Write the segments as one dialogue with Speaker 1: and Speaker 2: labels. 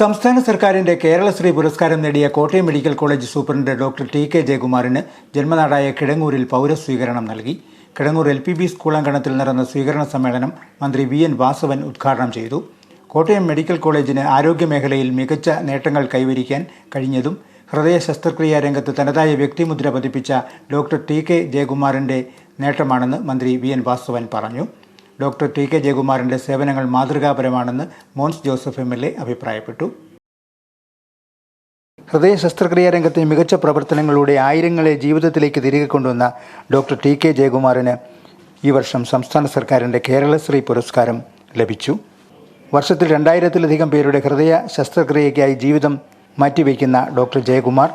Speaker 1: സംസ്ഥാന സർക്കാരിന്റെ കേരളശ്രീ പുരസ്കാരം നേടിയ Kottayam medical college superintendent doctor T K ജയകുമാറിന് ജന്മനാടായ കിടങ്ങൂരിൽ പൗരസ്വീകരണം നൽകി. Kidangoor L P B school അങ്കണത്തിൽ നടന്ന സ്വീകരണ സമ്മേളനം മന്ത്രി വി എൻ വാസവൻ ഉദ്ഘാടനം ചെയ്തു. കോട്ടയം മെഡിക്കൽ കോളേജിന് ആരോഗ്യമേഖലയിൽ മികച്ച നേട്ടങ്ങൾ കൈവരിക്കാൻ കഴിഞ്ഞതും ഹൃദയ ശസ്ത്രക്രിയാ രംഗത്ത് തനതായ വ്യക്തിമുദ്ര പതിപ്പിച്ച ഡോക്ടർ ടി കെ ജയകുമാറിന്റെ നേട്ടമാണെന്ന് മന്ത്രി വി എൻ വാസവൻ പറഞ്ഞു. ഡോക്ടർ ടി കെ ജയകുമാറിന്റെ സേവനങ്ങൾ മാതൃകാപരമാണെന്ന് Mons Joseph M L A അഭിപ്രായപ്പെട്ടു. ഹൃദയ ശസ്ത്രക്രിയാ രംഗത്തെ മികച്ച പ്രവർത്തനങ്ങളുടെ ആയിരങ്ങളെ ജീവിതത്തിലേക്ക് തിരികെ കൊണ്ടുവന്ന ഡോക്ടർ ടി കെ ജയകുമാറിന് ഈ വർഷം സംസ്ഥാന സർക്കാരിന്റെ കേരളശ്രീ പുരസ്കാരം ലഭിച്ചു. വർഷത്തിൽ രണ്ടായിരത്തിലധികം പേരുടെ ഹൃദയ ശസ്ത്രക്രിയയ്ക്കായി ജീവിതം മാറ്റിവെക്കുന്ന ഡോക്ടർ ജയകുമാർ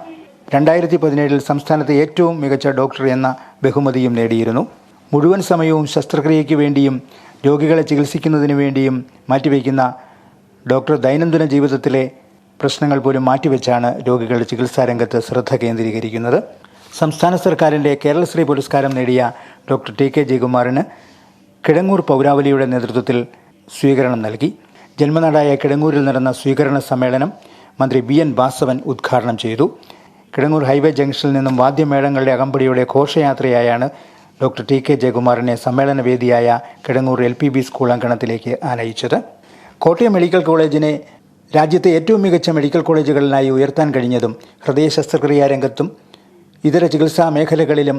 Speaker 1: രണ്ടായിരത്തി പതിനേഴിൽ സംസ്ഥാനത്തെ ഏറ്റവും മികച്ച ഡോക്ടർ എന്ന ബഹുമതിയും നേടിയിരുന്നു. മുഴുവൻ സമയവും ശസ്ത്രക്രിയയ്ക്ക് വേണ്ടിയും രോഗികളെ ചികിത്സിക്കുന്നതിന് വേണ്ടിയും മാറ്റിവെക്കുന്ന ഡോക്ടർ ദൈനംദിന ജീവിതത്തിലെ പ്രശ്നങ്ങൾ പോലും മാറ്റിവെച്ചാണ് രോഗികളുടെ ചികിത്സാ രംഗത്ത് ശ്രദ്ധ കേന്ദ്രീകരിക്കുന്നത്. സംസ്ഥാന സർക്കാരിന്റെ കേരളശ്രീ പുരസ്കാരം നേടിയ ഡോക്ടർ ടി കെ ജയകുമാറിന് കിടങ്ങൂർ പൗരാവലിയുടെ നേതൃത്വത്തിൽ സ്വീകരണം നൽകി. ജന്മനാടായ കിടങ്ങൂരിൽ നടന്ന സ്വീകരണ സമ്മേളനം മന്ത്രി ബി എൻ വാസവൻ ഉദ്ഘാടനം ചെയ്തു. കിടങ്ങൂർ ഹൈവേ ജംഗ്ഷനിൽ നിന്നും വാദ്യമേളങ്ങളുടെ അകമ്പടിയുടെ ഘോഷയാത്രയായാണ് ഡോക്ടർ ടി കെ ജയകുമാറിനെ സമ്മേളന വേദിയായ Kidangoor L P B school അങ്കണത്തിലേക്ക് ആനയിച്ചത്. കോട്ടയം മെഡിക്കൽ കോളേജിനെ രാജ്യത്തെ ഏറ്റവും മികച്ച മെഡിക്കൽ കോളേജുകളിലായി ഉയർത്താൻ കഴിഞ്ഞതും ഹൃദയ ശസ്ത്രക്രിയാ രംഗത്തും ഇതര ചികിത്സാ മേഖലകളിലും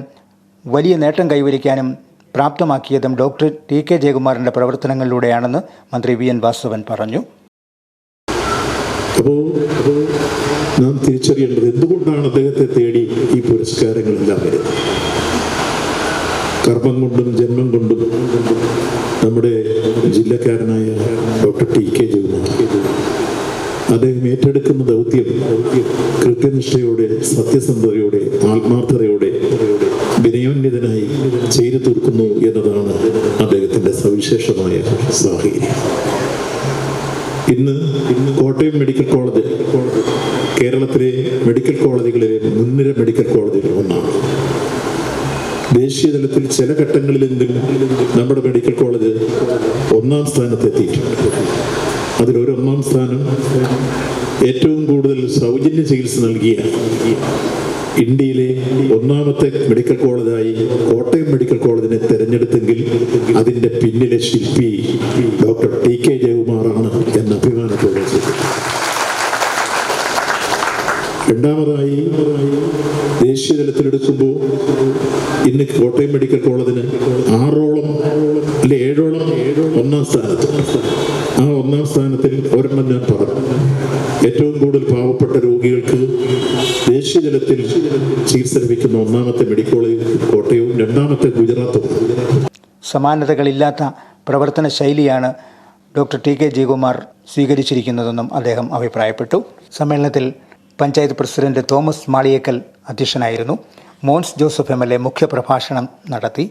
Speaker 1: വലിയ നേട്ടം കൈവരിക്കാനും പ്രാപ്തമാക്കിയതും ഡോക്ടർ ടി കെ ജയകുമാറിന്റെ പ്രവർത്തനങ്ങളിലൂടെയാണെന്ന് മന്ത്രി വി എൻ വാസവൻ പറഞ്ഞു.
Speaker 2: അപ്പോൾ നാം തിരിച്ചറിയേണ്ടത് എന്തുകൊണ്ടാണ് അദ്ദേഹത്തെ തേടി ഈ പുരസ്കാരങ്ങളെല്ലാം വരുന്നത്? കർമ്മം കൊണ്ടും ജന്മം കൊണ്ടും നമ്മുടെ ജില്ലക്കാരനായ ഡോക്ടർ ടി കെ ജയകുമാർ അദ്ദേഹം ഏറ്റെടുക്കുന്ന ദൗത്യം കൃത്യനിഷ്ഠയോടെ സത്യസന്ധതയോടെ ആത്മാർത്ഥതയോടെ വിനയോന്യതനായി ചെയ്തു തീർക്കുന്നു എന്നതാണ് അദ്ദേഹത്തിന്റെ സവിശേഷമായ സാഹചര്യം. ഇന്ന് ഇന്ന് കോട്ടയം മെഡിക്കൽ കോളേജ് കേരളത്തിലെ മെഡിക്കൽ കോളേജുകളിലെ മുൻനിര മെഡിക്കൽ കോളേജുകളിൽ ഒന്നാണ്. ദേശീയ തലത്തിൽ ചില ഘട്ടങ്ങളിലെങ്കിലും നമ്മുടെ മെഡിക്കൽ കോളേജ് ഒന്നാം സ്ഥാനത്ത് എത്തിയിട്ടുണ്ട് അതിലൊരു ഒന്നാം സ്ഥാനം ഏറ്റവും കൂടുതൽ സൗജന്യ ചികിത്സ നൽകിയ ഇന്ത്യയിലെ ഒന്നാമത്തെ മെഡിക്കൽ കോളേജായി കോട്ടയം മെഡിക്കൽ കോളേജിനെ തെരഞ്ഞെടുത്തെങ്കിൽ അതിന്റെ പിന്നിലെ ശില്പി ഡോക്ടർ ടി കെ ജയകുമാറാണ് എന്ന അഭിമാനത്തോടെ രണ്ടാമതായി ദേശീയ തലത്തിലെടുക്കുമ്പോൾ ഇന്ന് കോട്ടയം മെഡിക്കൽ കോളേജിന് ആറോളം അല്ലെ ഏഴോളം ഒന്നാം സ്ഥാനത്ത്. ആ ഒന്നാം സ്ഥാനത്തിൽ ഒരെണ്ണം ഞാൻ പറഞ്ഞു. ഏറ്റവും കൂടുതൽ പാവപ്പെട്ട രോഗികൾക്ക് ദേശീയ തലത്തിൽ ചികിത്സ ലഭിക്കുന്ന ഒന്നാമത്തെ മെഡിക്കൽ കോളേജ് കോട്ടയവും രണ്ടാമത്തെ ഗുജറാത്തും.
Speaker 1: സമാനതകളില്ലാത്ത പ്രവർത്തന ശൈലിയാണ് ഡോക്ടർ ടി കെ ജയകുമാർ സ്വീകരിച്ചിരിക്കുന്നതെന്നും അദ്ദേഹം അഭിപ്രായപ്പെട്ടു. സമ്മേളനത്തിൽ പഞ്ചായത്ത് പ്രസിഡന്റ് തോമസ് മാളിയേക്കൽ അധ്യക്ഷനായിരുന്നു. Mons Joseph M L A മുഖ്യപ്രഭാഷണം നടത്തി.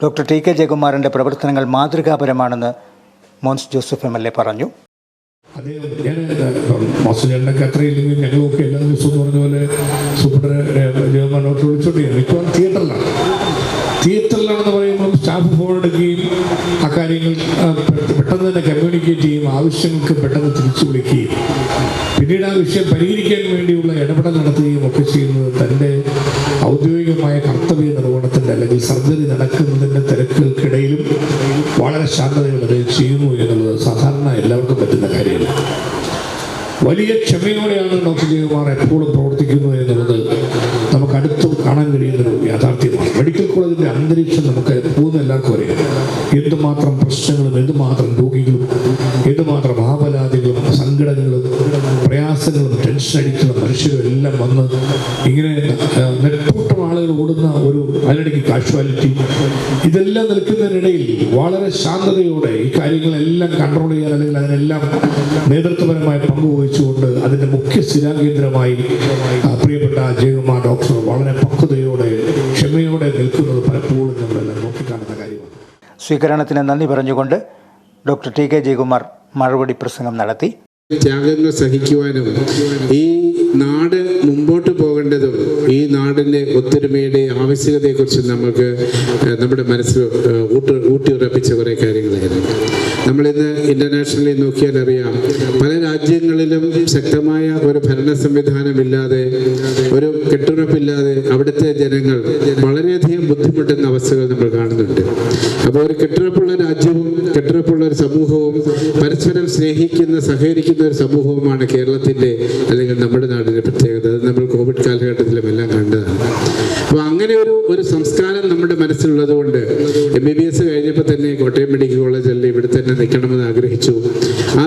Speaker 1: ഡോക്ടർ ടി കെ ജയകുമാറിന്റെ പ്രവർത്തനങ്ങൾ മാതൃകാപരമാണെന്ന് Mons Joseph M L A പറഞ്ഞു.
Speaker 3: മോശം അത്രയില്ലെങ്കിൽ ഞങ്ങളൊക്കെ എല്ലാ ദിവസവും പറഞ്ഞ പോലെ സൂപ്പർ ജയമാനോട്ട് വിളിച്ചോണ്ടിരിക്കുന്നത് ഇപ്പം തിയേറ്ററിലാണ് തിയേറ്ററിലാണെന്ന് പറയുമ്പോൾ സ്റ്റാഫ് ഫോൺ എടുക്കുകയും കാര്യങ്ങൾ പെട്ടെന്ന് തന്നെ കമ്മ്യൂണിക്കേറ്റ് ചെയ്യും ആവശ്യങ്ങൾക്ക് പെട്ടെന്ന് തിരിച്ചു വിളിക്കുകയും പിന്നീട് ആ വിഷയം പരിഹരിക്കാൻ വേണ്ടിയുള്ള ഇടപെടൽ നടത്തുകയും ഒക്കെ ചെയ്യുന്നത് തന്റെ ഔദ്യോഗികമായ കർത്തവ്യ നിർവഹണത്തിന്റെ അല്ലെങ്കിൽ സർജറി നടക്കുന്നതിന്റെ തിരക്കുകൾക്കിടയിലും വളരെ ശാന്തതയോടെ ചെയ്യുന്നു എന്നുള്ളത് സാധാരണ എല്ലാവർക്കും പറ്റുന്ന കാര്യമാണ് വലിയ ക്ഷമയോടെയാണ് ഡോക്ടർ ജയകുമാർ എപ്പോഴും പ്രവർത്തിക്കുന്നത് എന്നുള്ളത് നമുക്ക് അടുത്തും കാണാൻ കഴിയുന്നൊരു യാഥാർത്ഥ്യമാണ്. മെഡിക്കൽ കോളേജിന്റെ അന്തരീക്ഷം നമുക്ക് പോകുന്ന എല്ലാവർക്കും അറിയാം. എന്തുമാത്രം പ്രശ്നങ്ങളും എന്തുമാത്രം രോഗികളും എന്തുമാത്രം ആപലാദികളും സങ്കടങ്ങളും പ്രയാസങ്ങളും ടെൻഷൻ അടിക്കുന്ന മനുഷ്യരും എല്ലാം വന്ന് ഇങ്ങനെ നെട്ടൂട്ടം ആളുകൾ ഓടുന്ന ഒരു അതിനിടയ്ക്ക് കാഷ്വാലിറ്റി ഇതെല്ലാം നിൽക്കുന്നതിനിടയിൽ വളരെ ശാന്തതയോടെ ഈ കാര്യങ്ങളെല്ലാം കൺട്രോൾ ചെയ്യാൻ അല്ലെങ്കിൽ അതിനെല്ലാം നേതൃത്വപരമായി പങ്കുവഹിച്ചുകൊണ്ട് അതിന്റെ മുഖ്യ സ്ഥിരാകേന്ദ്രമായി പ്രിയപ്പെട്ട ജയകുമാർ ഡോക്ടർ വളരെ പക്വതയോടെ ക്ഷമയോടെ നിൽക്കുന്നത് പലപ്പോഴും നമ്മളെല്ലാം നോക്കിക്കാണുന്ന കാര്യമാണ്.
Speaker 1: സ്വീകരണത്തിന് നന്ദി പറഞ്ഞുകൊണ്ട് ഡോക്ടർ ടി കെ ജയകുമാർ മറുപടി പ്രസംഗം നടത്തി.
Speaker 4: ത്യാഗങ്ങൾ സഹിക്കുവാനും ഈ നാട് മുമ്പോട്ട് പോകേണ്ടതും ഈ നാടിന്റെ ഒത്തൊരുമയുടെ ആവശ്യകതയെക്കുറിച്ച് നമുക്ക് നമ്മുടെ മനസ്സിൽ ഊട്ട് ഊട്ടി ഊട്ടിയുറപ്പിച്ച കുറേ കാര്യങ്ങളായിരുന്നു. നമ്മളിന്ന് ഇന്റർനാഷണലി നോക്കിയാൽ അറിയാം പല രാജ്യങ്ങളിലും ശക്തമായ ഒരു ഭരണ സംവിധാനമില്ലാതെ ഒരു കെട്ടുറപ്പില്ലാതെ അവിടുത്തെ ജനങ്ങൾ വളരെയധികം ബുദ്ധിമുട്ടുന്ന അവസ്ഥകൾ നമ്മൾ കാണുന്നുണ്ട്. അപ്പോൾ ഒരു കെട്ടുറപ്പുള്ള രാജ്യവും കെട്ടുറപ്പുള്ള ഒരു സമൂഹവും പരസ്പരം സ്നേഹിക്കുന്ന സഹകരിക്കുന്ന ഒരു സമൂഹവുമാണ് കേരളത്തിന്റെ അല്ലെങ്കിൽ നമ്മുടെ നാടിന്റെ പ്രത്യേകത. അത് നമ്മൾ കോവിഡ് കാലഘട്ടത്തിലും എല്ലാം കണ്ടതാണ്. അപ്പോൾ അങ്ങനെ ഒരു ഒരു സംസ്കാരം നമ്മുടെ മനസ്സിലുള്ളത് കൊണ്ട് എം ബി ബി എസ് കഴിഞ്ഞപ്പോൾ തന്നെ കോട്ടയം മെഡിക്കൽ കോളേജിൽ ഇവിടെ തന്നെ നിൽക്കണമെന്ന് ആഗ്രഹിച്ചു ആ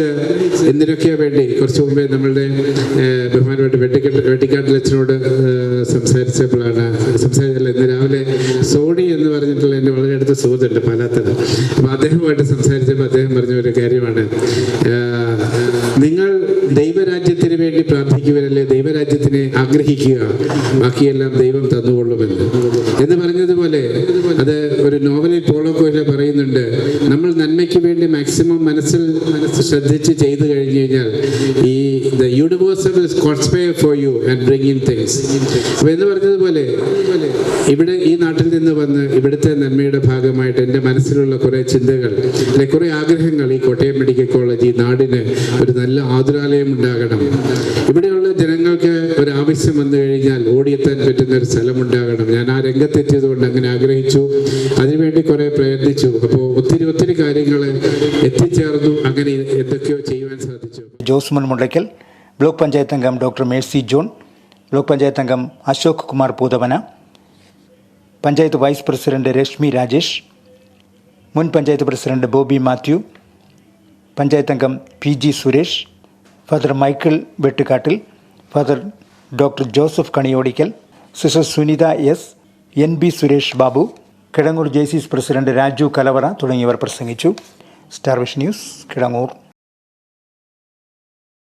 Speaker 4: ആഗ്രഹിച്ച് എന്തിനൊക്കെയാ വേണ്ടി? കുറച്ച് മുമ്പേ നമ്മളുടെ ബഹുമാനമായിട്ട് വെട്ടിക്കാട്ട് വെട്ടിക്കാട്ടിൽ അച്ഛനോട് സംസാരിച്ചപ്പോഴാണ് സംസാരിച്ചല്ല ഇന്ന് രാവിലെ സോണി എന്ന് പറഞ്ഞിട്ടുള്ള എന്റെ വളരെ അടുത്ത സുഹൃത്തുണ്ട് പാലാത്തത്. അപ്പോൾ അദ്ദേഹവുമായിട്ട് സംസാരിച്ചപ്പോൾ അദ്ദേഹം പറഞ്ഞ ഒരു കാര്യമാണ് നിങ്ങൾ ദൈവരാജ്യത്തിന് വേണ്ടി പ്രാർത്ഥിക്കുവരല്ലേ? ദൈവരാജ്യത്തിനെ ആഗ്രഹിക്കുക ബാക്കിയെല്ലാം ദൈവം തന്നുകൊള്ളുമെന്ന്. എന്ന് പറഞ്ഞതുപോലെ അത് ഒരു നോവലിൽ പോളോ കോയില പറയുന്നുണ്ട് നമ്മൾ നന്മയ്ക്ക് വേണ്ടി മാക്സിമം മനസ്സിൽ മനസ്സ് ശ്രദ്ധിച്ച് ചെയ്തു കഴിഞ്ഞു കഴിഞ്ഞാൽ ഈ the universal conspire for you and bring in things അപ്പൊ എന്ന് പറഞ്ഞതുപോലെ ഇവിടെ ഈ നാട്ടിൽ നിന്ന് വന്ന് ഇവിടുത്തെ നന്മയുടെ ഭാഗമായിട്ട് എന്റെ മനസ്സിലുള്ള കുറേ ചിന്തകൾ അല്ലെ കുറേ ആഗ്രഹങ്ങൾ ഈ കോട്ടയം മെഡിക്കൽ കോളേജ് ഈ നാടിന് ഒരു നല്ല ആതുരാലയം ഉണ്ടാകണം. ഇവിടെയുള്ള ജനങ്ങൾക്ക് ഒരു ആവശ്യം വന്നു കഴിഞ്ഞാൽ ഓടിയെത്താൻ പറ്റുന്ന ഒരു സ്ഥലം ഉണ്ടാകണം ഞാൻ ആ രംഗത്തെത്തിയത് കൊണ്ട് അങ്ങനെ ആഗ്രഹിച്ചു. അതിനുവേണ്ടി കുറെ പ്രയത്നിച്ചു. അപ്പോൾ ഒത്തിരി ഒത്തിരി കാര്യങ്ങൾ എത്തിച്ചേർന്നു. അങ്ങനെ എന്തൊക്കെയോ ചെയ്യുവാൻ സാധിച്ചു.
Speaker 1: ജോസ്മൻ മുണ്ടയ്ക്കൽ ബ്ലോക്ക് പഞ്ചായത്ത് അംഗം ഡോക്ടർ മേഴ്സി ജോൺ ബ്ലോക്ക് പഞ്ചായത്ത് അംഗം അശോക് കുമാർ പൂതവന പഞ്ചായത്ത് വൈസ് പ്രസിഡന്റ് രശ്മി രാജേഷ് മുൻ പഞ്ചായത്ത് പ്രസിഡന്റ് ബോബി മാത്യു പഞ്ചായത്ത് അംഗം P G Suresh father Michael Vettukattil father doctor Joseph Kaniyodickal sister Sunitha S N B Suresh Babu Kidangoor J C president Raju Kalavara തുടങ്ങിയവർ പ്രസംഗിച്ചു. സ്റ്റാർവിഷ് ന്യൂസ് കിടങ്ങൂർ.